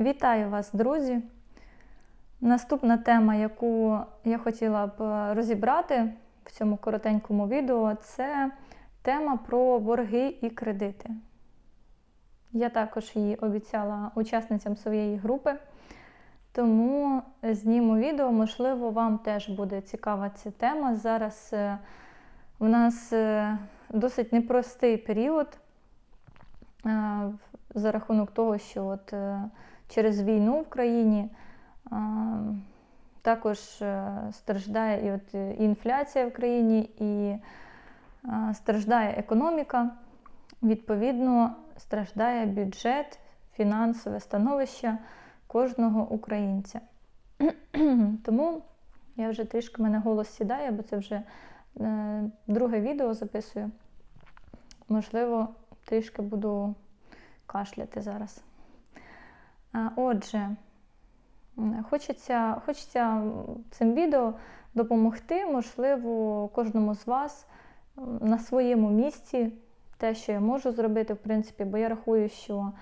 Вітаю вас, друзі! Наступна тема, яку я хотіла б розібрати в цьому коротенькому відео, це тема про борги і кредити. Я також її обіцяла учасницям своєї групи, тому зніму відео, можливо, вам теж буде цікава ця тема. Зараз е, в нас е, досить непростий період е, за рахунок того, що от е, через війну в країні також е, страждає і от е, інфляція в країні, і страждає економіка. Відповідно, страждає бюджет, фінансове становище кожного українця. Тому я вже трішки мене голос сідає, бо це вже е, друге відео записую. Можливо, трішки буду кашляти зараз. Отже, хочеться, хочеться цим відео допомогти, можливо, кожному з вас на своєму місці, те, що я можу зробити, в принципі, бо я рахую, що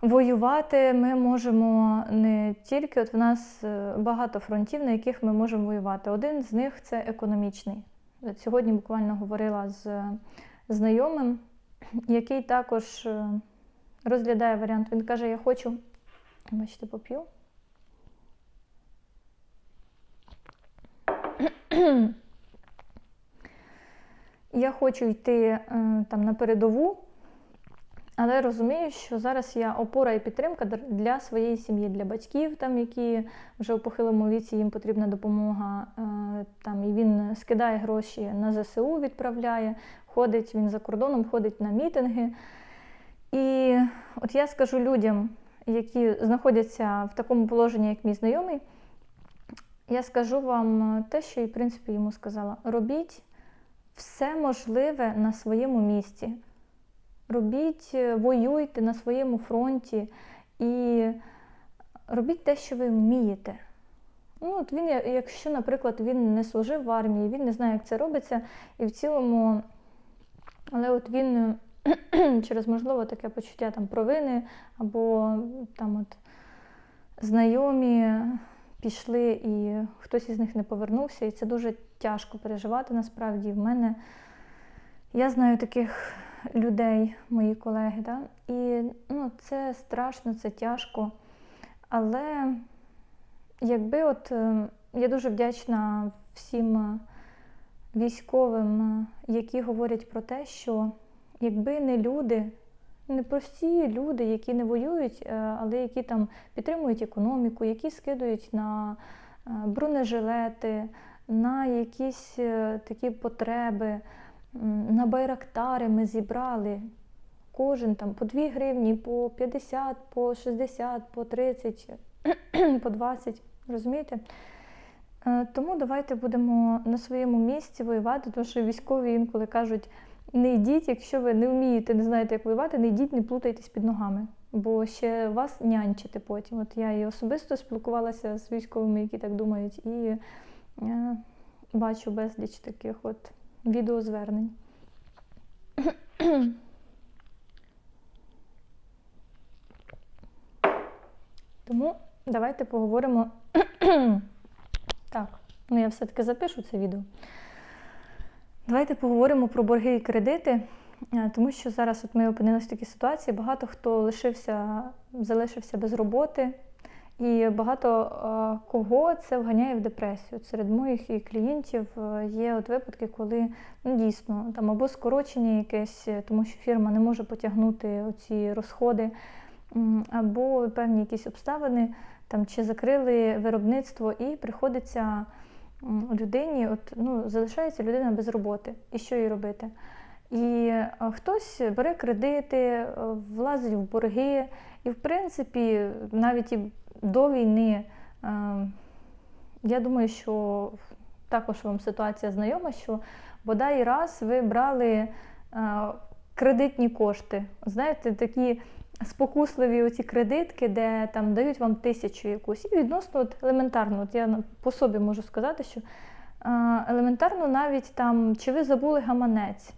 воювати ми можемо не тільки, от в нас е, багато фронтів, на яких ми можемо воювати. Один з них це економічний. От Сьогодні буквально говорила з знайомим, який також е, розглядає варіант. Він каже: Я хочу, бачите, поп'ю. Я хочу йти е, там на передову, але розумію, що зараз я опора і підтримка для своєї сім'ї, для батьків, там, які вже у похилому віці їм потрібна допомога. е, Там, і він скидає гроші на ЗСУ, відправляє, ходить він за кордоном, ходить на мітинги. І от я скажу людям, які знаходяться в такому положенні, як мій знайомий, я скажу вам те, що і в принципі йому сказала: робіть все можливе на своєму місці. Робіть, е, воюйте на своєму фронті і робіть те, що ви вмієте. Ну, от він, якщо, наприклад, він не служив в армії, він не знає, як це робиться, і в цілому, але от він через можливо таке почуття там провини або там от знайомі пішли, і хтось із них не повернувся, і це дуже тяжко переживати насправді. В мене я знаю таких людей, мої колеги, да? і ну, це страшно, це тяжко. Але якби от е, я дуже вдячна всім військовим, які говорять про те, що якби не люди, не прості люди, які не воюють, е, але які там підтримують економіку, які скидують на е, бронежилети, на якісь е, такі потреби, на байрактари ми зібрали. Кожен там по 2 гривні, по 50, по 60, по 30, по 20. Розумієте? Тому давайте будемо на своєму місці воювати, тому що військові інколи кажуть, не йдіть, якщо ви не вмієте, не знаєте, як воювати, не йдіть, не плутайтесь під ногами, бо ще вас нянчити потім. От я і особисто спілкувалася з військовими, які так думають, і е, бачу безліч таких от відеозвернень. Тому давайте поговоримо. так, ну я все-таки запишу це відео. Давайте поговоримо про борги і кредити, е, тому що зараз от ми опинилися в такій ситуації. Багато хто лишився, залишився без роботи, і багато е, кого це вганяє в депресію. Серед моїх і клієнтів е, є от випадки, коли ну, дійсно там або скорочення якесь, тому що фірма не може потягнути ці розходи, або певні якісь обставини, там чи закрили виробництво, і приходиться людині, от, ну, залишається людина без роботи. І що їй робити? І е, хтось бере кредити, е, влазить в борги, і в принципі, навіть і до війни, е, я думаю, що також вам ситуація знайома, що бодай раз ви брали кредитні кошти. Знаєте, такі спокусливі оці кредитки, де там дають вам тисячу якусь. І відносно от, елементарно, от я по собі можу сказати, що е, елементарно навіть там, чи ви забули гаманець,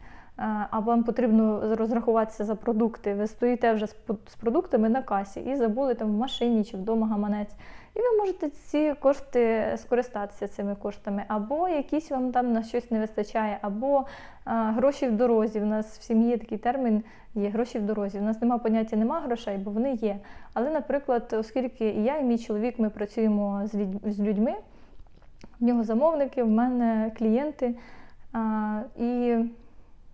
а вам потрібно розрахуватися за продукти. Ви стоїте вже з продуктами на касі і забули там в машині чи вдома гаманець. І ви можете ці кошти скористатися цими коштами, або якісь вам там на щось не вистачає, або а, гроші в дорозі. У нас в сім'ї такий термін є гроші в дорозі. У нас немає поняття нема грошей, бо вони є. Але, наприклад, оскільки і я, і мій чоловік, ми працюємо з, людь- з людьми, в нього замовники, в мене клієнти. А, і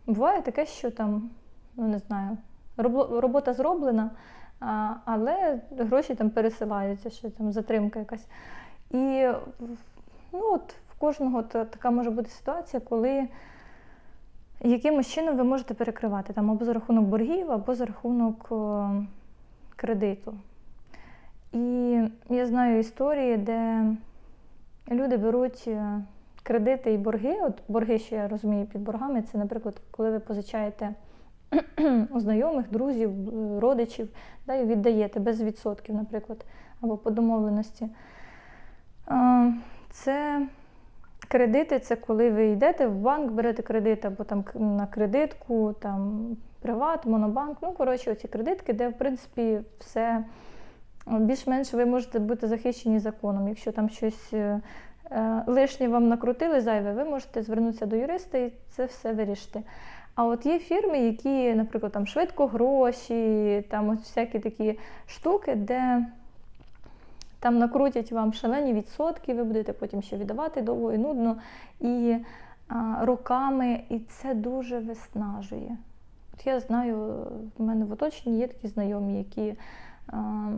буває таке, що там, ну не знаю, робота зроблена, але гроші там пересилаються, що там затримка якась. І ну, от, в кожного та- така може бути ситуація, коли якимось чином ви можете перекривати там або за рахунок боргів, або за рахунок кредиту. І я знаю історії, де люди беруть е, кредити і борги. От борги, що я розумію під боргами, це, наприклад, коли ви позичаєте знайомих, друзів, е, родичів, да, і віддаєте без відсотків, наприклад, або по домовленості. Це кредити, це коли ви йдете в банк, берете кредит або там на кредитку, там приват, монобанк. Ну, коротше, оці кредитки, де, в принципі, все е, більш-менш ви можете бути захищені законом. Якщо там щось е, лишнє вам накрутили зайве, ви можете звернутися до юриста і це все вирішити. А от є фірми, які, наприклад, там швидко гроші, там от всякі такі штуки, де там накрутять вам шалені відсотки, ви будете потім ще віддавати довго і нудно, і а, роками, і це дуже виснажує. От я знаю, в мене в оточенні є такі знайомі, які. А,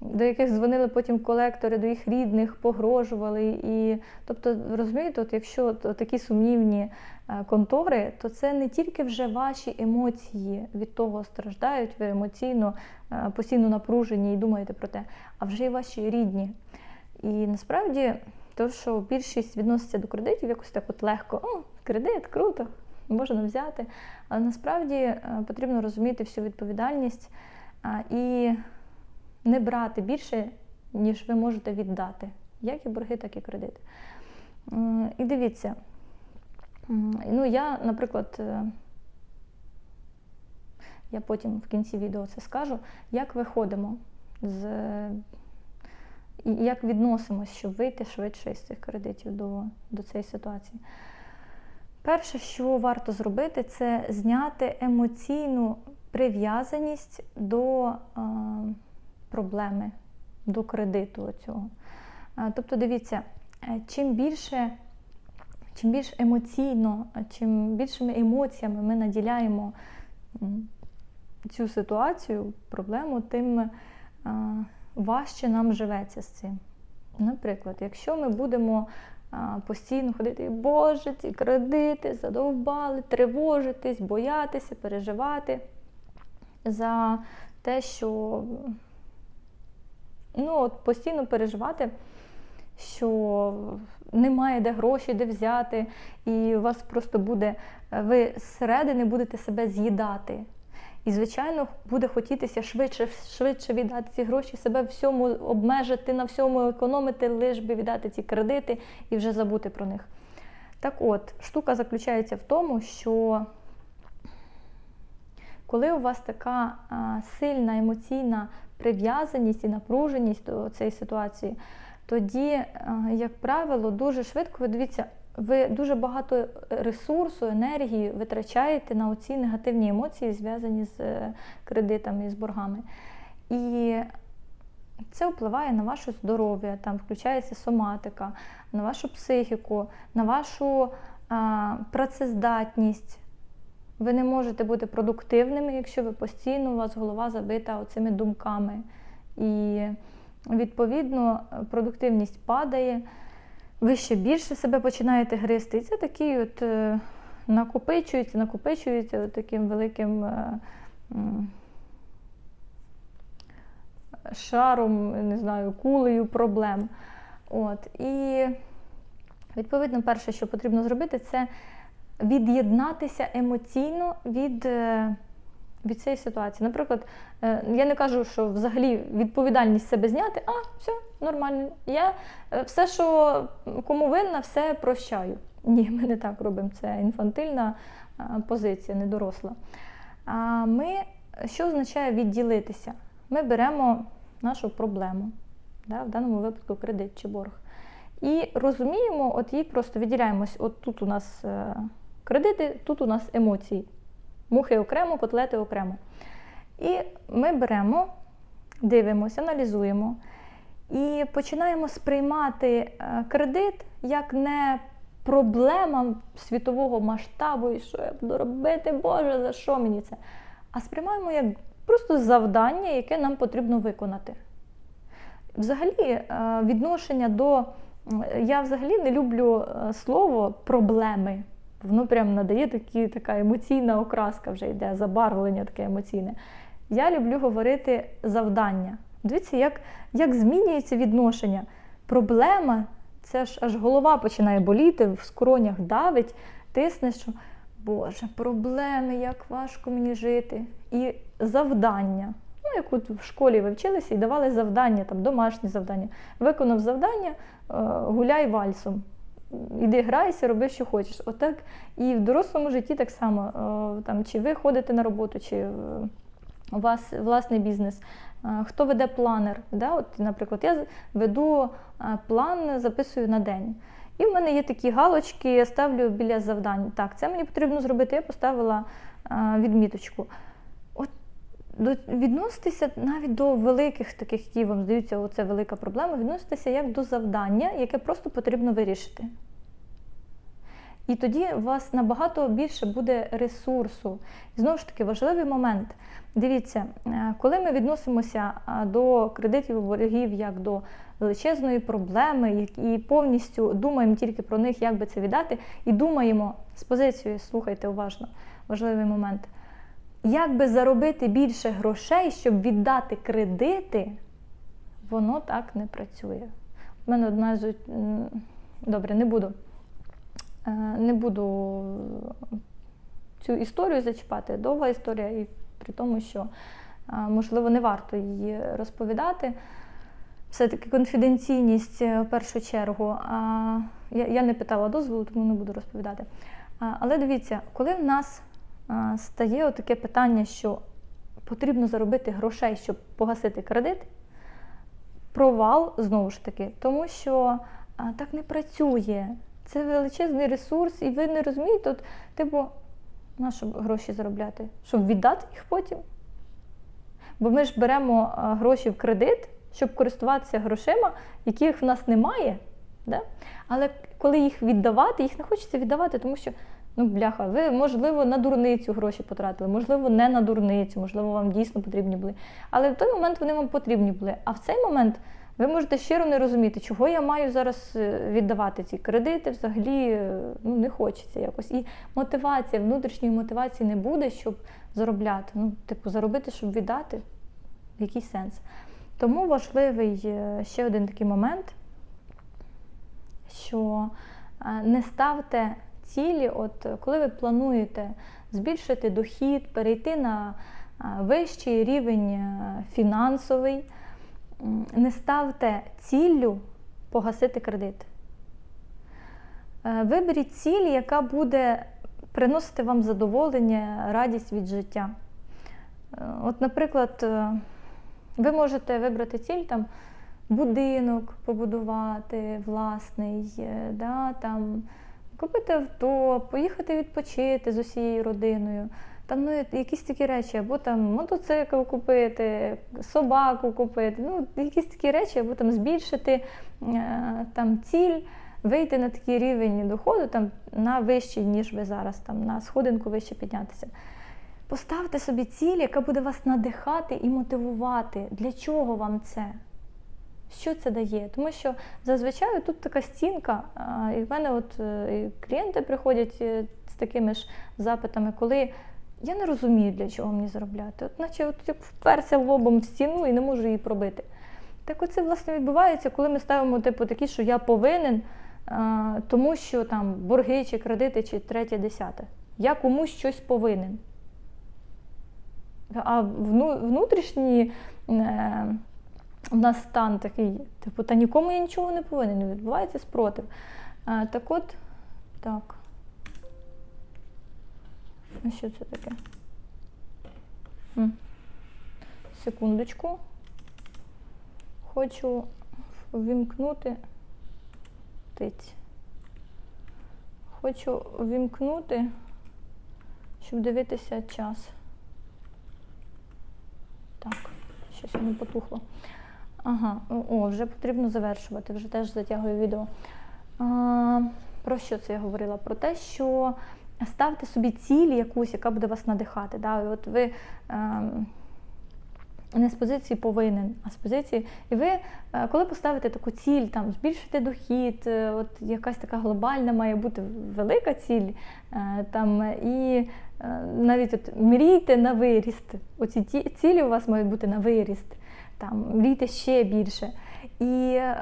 до яких дзвонили потім колектори, до їх рідних, погрожували. І, тобто, розумієте, от якщо такі сумнівні е, контори, то це не тільки вже ваші емоції від того страждають, ви емоційно е, постійно напружені і думаєте про те, а вже й ваші рідні. І насправді, то, що більшість відноситься до кредитів якось так от легко, о, кредит, круто, можна взяти. Але насправді е, потрібно розуміти всю відповідальність і не брати більше, ніж ви можете віддати, як і борги, так і кредити. І дивіться, ну я, наприклад, е, я потім в кінці відео це скажу, як виходимо з і як відносимось, щоб вийти швидше із цих кредитів до, до цієї ситуації. Перше, що варто зробити, це зняти емоційну прив'язаність до е, проблеми, до кредиту цього. Е, тобто, дивіться, е, чим більше, чим більш емоційно, е, чим більшими емоціями ми наділяємо цю ситуацію, проблему, тим важче нам живеться з цим. Наприклад, якщо ми будемо постійно ходити, Боже, ці кредити, задовбали, тривожитись, боятися, переживати за те, що ну, от постійно переживати, що немає де гроші, де взяти, і у вас просто буде, ви зсередини будете себе з'їдати. І, звичайно, буде хотітися швидше, швидше віддати ці гроші, себе всьому обмежити, на всьому економити, лиш би віддати ці кредити і вже забути про них. Так от, штука заключається в тому, що коли у вас така а, сильна емоційна прив'язаність і напруженість до цієї ситуації, тоді, як правило, дуже швидко ви дивіться, ви дуже багато ресурсу, енергії витрачаєте на оці негативні емоції, зв'язані з е, кредитами і з боргами. І це впливає на ваше здоров'я, там включається соматика, на вашу психіку, на вашу а, працездатність. Ви не можете бути продуктивними, якщо ви постійно у вас голова забита оцими думками. І відповідно продуктивність падає, ви ще більше себе починаєте гризти. І це такий от е, накопичується, накопичується таким великим е, шаром, не знаю, кулею проблем. От. І відповідно, перше, що потрібно зробити, це від'єднатися емоційно від, е, від цієї ситуації. Наприклад, е, я не кажу, що взагалі відповідальність себе зняти, а все нормально. Я е, все, що кому винна, все прощаю. Ні, ми не так робимо. Це інфантильна позиція, не доросла. А ми, що означає відділитися? Ми беремо нашу проблему, да, в даному випадку кредит чи борг. І розуміємо, от її просто відділяємось. От тут у нас кредити, тут у нас емоції. Мухи окремо, котлети окремо. І ми беремо, дивимося, аналізуємо і починаємо сприймати е, кредит як не проблема світового масштабу, і що я буду робити, Боже, за що мені це? А сприймаємо як просто завдання, яке нам потрібно виконати. Взагалі, е, відношення до. Я взагалі не люблю е, слово проблеми. Воно прям надає такі, така емоційна окраска, вже йде, забарвлення таке емоційне. Я люблю говорити завдання. Дивіться, як, як змінюється відношення. Проблема це ж аж голова починає боліти, в скронях давить, тисне, що Боже, проблеми, як важко мені жити. І завдання. Ну, як от в школі ви вчилися і давали завдання, там домашні завдання. Виконав завдання, е, гуляй вальсом. Іди грайся, роби, що хочеш. Отак і в дорослому житті так само. Е, Там, Чи ви ходите на роботу, чи е, у вас власний бізнес. Е, Хто веде планер? Да? От, Наприклад, я веду план, записую на день. І в мене є такі галочки, я ставлю біля завдань. Так, це мені потрібно зробити. Я поставила відміточку. Відноситися навіть до великих таких, які вам здаються, оце велика проблема, відноситися як до завдання, яке просто потрібно вирішити. І тоді у вас набагато більше буде ресурсу. І знову ж таки, важливий момент. Дивіться, е, коли ми відносимося е, до кредитів боргів як до величезної проблеми, і повністю думаємо тільки про них, як би це віддати, і думаємо з позицією, слухайте уважно, важливий момент. Як би заробити більше грошей, щоб віддати кредити, воно так не працює. У мене одна з добре, не буду. Е, Не буду цю історію зачіпати, довга історія, і при тому, що е, можливо не варто її розповідати. Все-таки конфіденційність е, в першу чергу. Я, не питала дозволу, тому не буду розповідати. Але дивіться, коли в нас стає таке питання, що потрібно заробити грошей, щоб погасити кредит, провал знову ж таки, тому що так не працює. Це величезний ресурс, і ви не розумієте, от, типу, на що гроші заробляти? Щоб віддати їх потім? Бо ми ж беремо гроші в кредит, щоб користуватися грошима, яких в нас немає. Да? Але коли їх віддавати, їх не хочеться віддавати, тому що, ну, бляха, ви, можливо, на дурницю гроші потратили, можливо, не на дурницю, можливо, вам дійсно потрібні були. Але в той момент вони вам потрібні були. А в цей момент ви можете щиро не розуміти, чого я маю зараз е, віддавати ці кредити, взагалі е, ну, не хочеться якось. І мотивація, внутрішньої мотивації не буде, щоб заробляти. Ну, типу, заробити, щоб віддати, який сенс. Тому важливий е, ще один такий момент, що не ставте цілі, от е, коли ви плануєте збільшити дохід, перейти на е, вищий рівень е, фінансовий, не ставте ціллю погасити кредит. Виберіть ціль, яка буде приносити вам задоволення, радість від життя. От, наприклад, ви можете вибрати ціль там будинок побудувати власний, да, там, купити авто, поїхати відпочити з усією родиною. Там ну, якісь такі речі, або там мотоцикл купити, собаку купити, ну, якісь такі речі, або там збільшити е, там, ціль, вийти на такий рівень доходу там, на вищий, ніж ви зараз, там, на сходинку вище піднятися. Поставте собі ціль, яка буде вас надихати і мотивувати. Для чого вам це? Що це дає? Тому що зазвичай тут така стінка, і в мене от е, клієнти приходять е, з такими ж запитами, коли я не розумію, для чого мені заробляти. От наче от як вперся лобом в стіну і не можу її пробити. Так оце власне відбувається, коли ми ставимо типу такі, що я повинен, тому що там борги чи кредити, чи третє, десяте. Я комусь щось повинен. А вну- у нас стан такий, типу, та нікому я нічого не повинен, не відбувається спротив. Е, так от, так. А що це таке? Секундочку. Хочу ввімкнути. Тиць. Хочу ввімкнути, щоб дивитися час. Так, щось воно потухло. Ага, о, вже потрібно завершувати, вже теж затягую відео. А, про що це я говорила? Про те, що ставте собі ціль якусь, яка буде вас надихати. Да? От ви ем, не з позиції повинен, а з позиції. І ви, е, коли поставите таку ціль, там, збільшити дохід, е, от якась така глобальна має бути велика ціль, е, там, і навіть от мрійте на виріст. Оці цілі у вас мають бути на виріст. Там, мрійте ще більше. І е,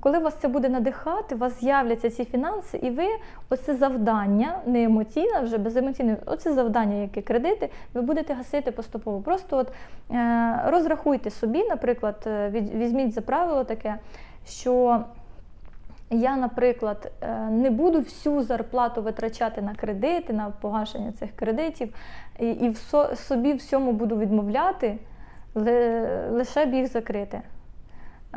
коли вас це буде надихати, у вас з'являться ці фінанси, і ви оце завдання, не емоційне, вже беземоційне, оце завдання, яке кредити, ви будете гасити поступово. Просто от е, розрахуйте собі, наприклад, е, візьміть за правило таке, що я, наприклад, е, не буду всю зарплату витрачати на кредити, на погашення цих кредитів, і, і в со- собі всьому буду відмовляти, лише б їх закрити.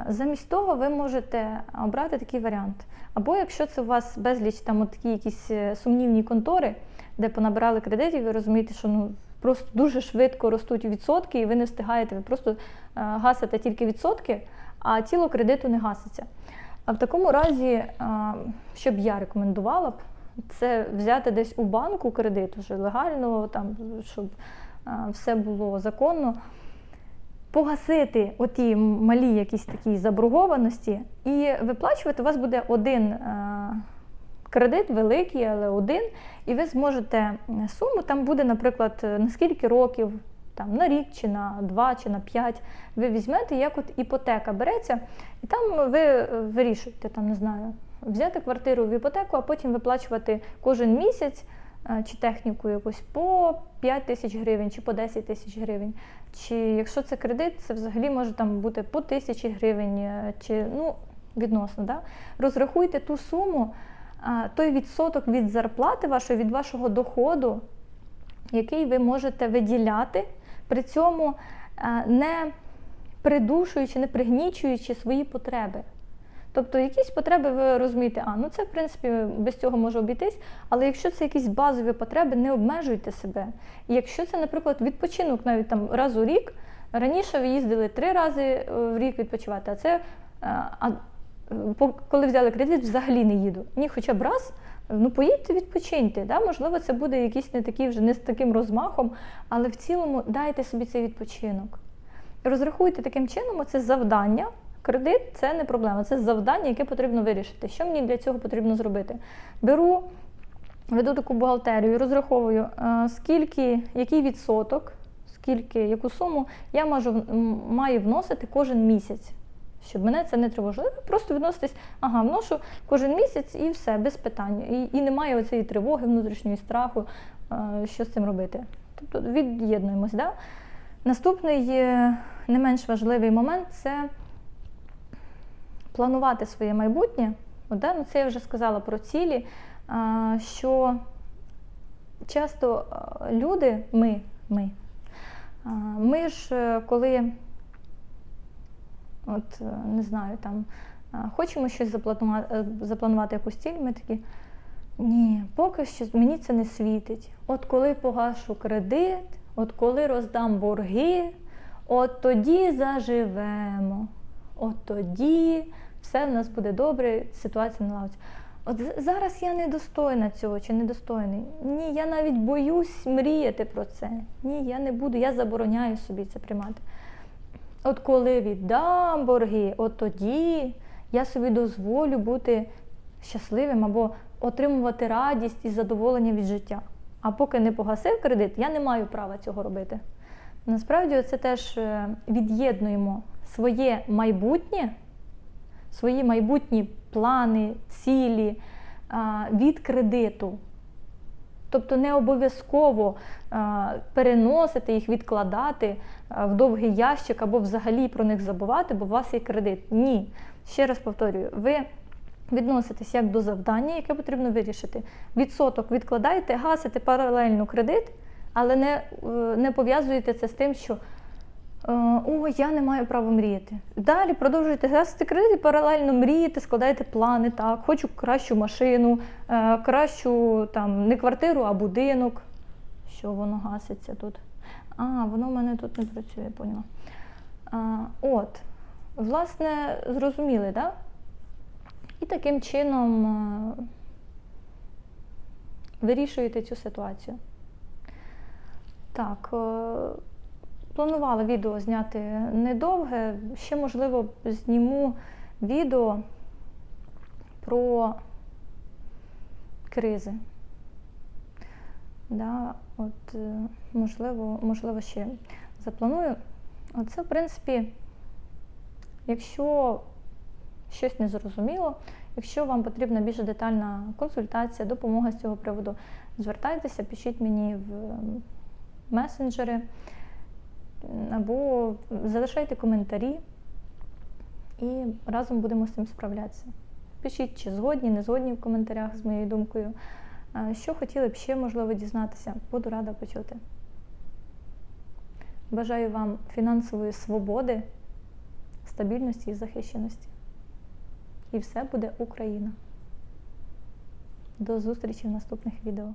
Замість того ви можете обрати такий варіант. Або якщо це у вас безліч там такі якісь е, сумнівні контори, де понабирали кредитів, ви розумієте, що ну просто дуже швидко ростуть відсотки, і ви не встигаєте, ви просто е, гасите тільки відсотки, а тіло кредиту не гаситься. А в такому разі, е, що б я рекомендувала б, це взяти десь у банку кредит уже легально, там, щоб все було законно погасити оті малі якісь такі заборгованості і виплачувати у вас буде один е, кредит, великий, але один, і ви зможете суму, там буде, наприклад, е, на скільки років, там, на рік, чи на два, чи на п'ять, ви візьмете, як от іпотека береться, і там ви е, вирішуєте, там, не знаю, взяти квартиру в іпотеку, а потім виплачувати кожен місяць чи техніку якусь по 5 тисяч гривень, чи по 10 тисяч гривень. Чи якщо це кредит, це взагалі може там бути по тисячі гривень, е, чи ну, відносно. Да? Розрахуйте ту суму, той відсоток від зарплати вашої, від вашого доходу, який ви можете виділяти, при цьому е, не придушуючи, не пригнічуючи свої потреби. Тобто якісь потреби ви розумієте, а ну це в принципі без цього може обійтись, але якщо це якісь базові потреби, не обмежуйте себе. І якщо це, наприклад, відпочинок навіть там раз у рік, раніше ви їздили три рази е, в рік відпочивати, а це е, а, коли взяли кредит, взагалі не їду. Ні, хоча б раз. Ну, поїдьте, відпочиньте. Да? Можливо, це буде якийсь не такий вже не з таким розмахом, але в цілому дайте собі цей відпочинок. Розрахуйте таким чином, оце завдання. Кредит це не проблема, це завдання, яке потрібно вирішити. Що мені для цього потрібно зробити? Беру, веду таку бухгалтерію, розраховую, е, скільки, який відсоток, скільки, яку суму я можу, маю вносити кожен місяць. Щоб мене це не тривожило. Просто відноситесь, ага, вношу кожен місяць і все, без питань. І, і немає оцієї тривоги, внутрішньої страху, е, що з цим робити. Тобто від'єднуємось. Да? Наступний е, не менш важливий момент це планувати своє майбутнє. От, ну, це я вже сказала про цілі, що часто люди, ми, ми, ми ж е, коли, от, е, не знаю, там, хочемо щось запланувати, запланувати якусь ціль, ми такі. Ні, поки що мені це не світить. От коли погашу кредит, от коли роздам борги, от тоді заживемо. От тоді все в нас буде добре, ситуація налагодиться. От зараз я недостойна цього чи недостойний. Ні, я навіть боюсь мріяти про це. Ні, я не буду, я забороняю собі це приймати. От коли віддам борги, от тоді я собі дозволю бути щасливим або отримувати радість і задоволення від життя. А поки не погасив кредит, я не маю права цього робити. Насправді, це теж е, від'єднуємо своє майбутнє, свої майбутні плани, цілі від кредиту. Тобто не обов'язково переносити їх, відкладати в довгий ящик або взагалі про них забувати, бо у вас є кредит. Ні. Ще раз повторюю, ви відноситесь як до завдання, яке потрібно вирішити. Відсоток відкладаєте, гасите паралельно кредит, але не, е, не пов'язуєте це з тим, що е, о, я не маю права мріяти. Далі продовжуєте гасити кредит паралельно мрієте, складаєте плани. Так, хочу кращу машину, е, кращу там не квартиру, а будинок. Що воно гаситься тут? А, воно в мене тут не працює, поняла. А, от, власне, зрозуміли? Да? І таким чином вирішуєте цю ситуацію. Так, е, планувала відео зняти недовге. Ще, можливо, зніму відео про кризи. Да, от, е, можливо, можливо, ще запланую. Оце, в принципі, якщо щось не зрозуміло, якщо вам потрібна більш детальна консультація, допомога з цього приводу, звертайтеся, пишіть мені в месенджери або залишайте коментарі і разом будемо з цим справлятися. Пишіть, чи згодні, не згодні в коментарях з моєю думкою. Що хотіли б ще, можливо, дізнатися, буду рада почути. Бажаю вам фінансової свободи, стабільності і захищеності. І все буде Україна. До зустрічі в наступних відео.